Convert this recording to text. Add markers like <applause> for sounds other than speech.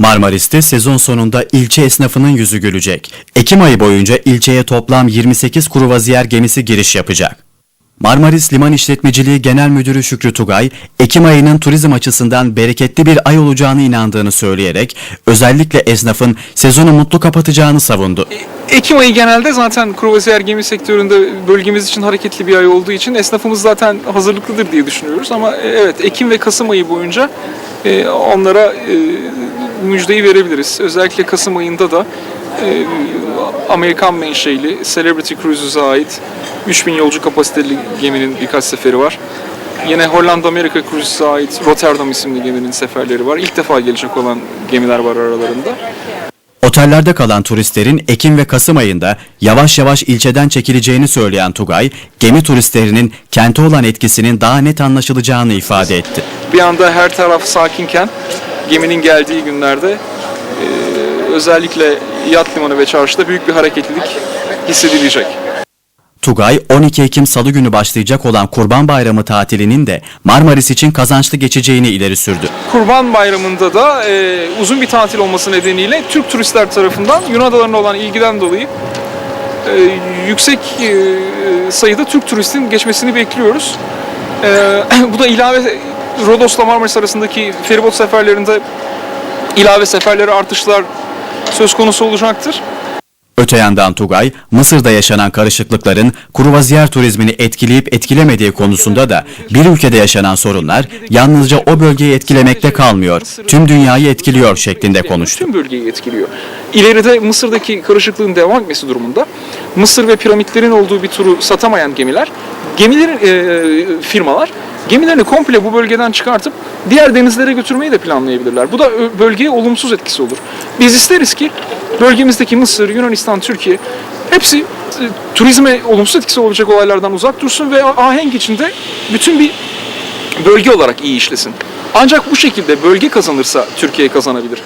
Marmaris'te sezon sonunda ilçe esnafının yüzü gülecek. Ekim ayı boyunca ilçeye toplam 28 kruvaziyer gemisi giriş yapacak. Marmaris Liman İşletmeciliği Genel Müdürü Şükrü Tugay, Ekim ayının turizm açısından bereketli bir ay olacağını inandığını söyleyerek özellikle esnafın sezonu mutlu kapatacağını savundu. Ekim ayı genelde zaten kruvaziyer gemi sektöründe bölgemiz için hareketli bir ay olduğu için esnafımız zaten hazırlıklıdır diye düşünüyoruz. Ama e, evet Ekim ve Kasım ayı boyunca e, onlara e, müjdeyi verebiliriz. Özellikle Kasım ayında da e, Amerikan menşeili Celebrity Cruises'a ait 3000 yolcu kapasiteli geminin birkaç seferi var. Yine Hollanda Amerika Cruises'a ait Rotterdam isimli geminin seferleri var. İlk defa gelecek olan gemiler var aralarında. Otellerde kalan turistlerin Ekim ve Kasım ayında yavaş yavaş ilçeden çekileceğini söyleyen Tugay, gemi turistlerinin kente olan etkisinin daha net anlaşılacağını ifade etti. Bir anda her taraf sakinken geminin geldiği günlerde e, özellikle yat limanı ve çarşıda büyük bir hareketlilik hissedilecek. Tugay, 12 Ekim Salı günü başlayacak olan Kurban Bayramı tatilinin de Marmaris için kazançlı geçeceğini ileri sürdü. Kurban Bayramı'nda da e, uzun bir tatil olması nedeniyle Türk turistler tarafından Yunan adalarına olan ilgiden dolayı e, yüksek e, sayıda Türk turistin geçmesini bekliyoruz. E, <clears throat> bu da ilave Rodos'la Marmaris arasındaki feribot seferlerinde ilave seferleri artışlar söz konusu olacaktır. Öte yandan Tugay, Mısır'da yaşanan karışıklıkların kruvaziyer turizmini etkileyip etkilemediği konusunda da bir ülkede yaşanan sorunlar yalnızca o bölgeyi etkilemekte kalmıyor, tüm dünyayı etkiliyor şeklinde konuştu. Tüm bölgeyi etkiliyor. İleride Mısır'daki karışıklığın devam etmesi durumunda Mısır ve piramitlerin olduğu bir turu satamayan gemiler, gemilerin e, firmalar gemilerini komple bu bölgeden çıkartıp diğer denizlere götürmeyi de planlayabilirler. Bu da bölgeye olumsuz etkisi olur. Biz isteriz ki bölgemizdeki Mısır, Yunanistan, Türkiye hepsi e, turizme olumsuz etkisi olacak olaylardan uzak dursun ve ahenk içinde bütün bir bölge olarak iyi işlesin. Ancak bu şekilde bölge kazanırsa Türkiye kazanabilir.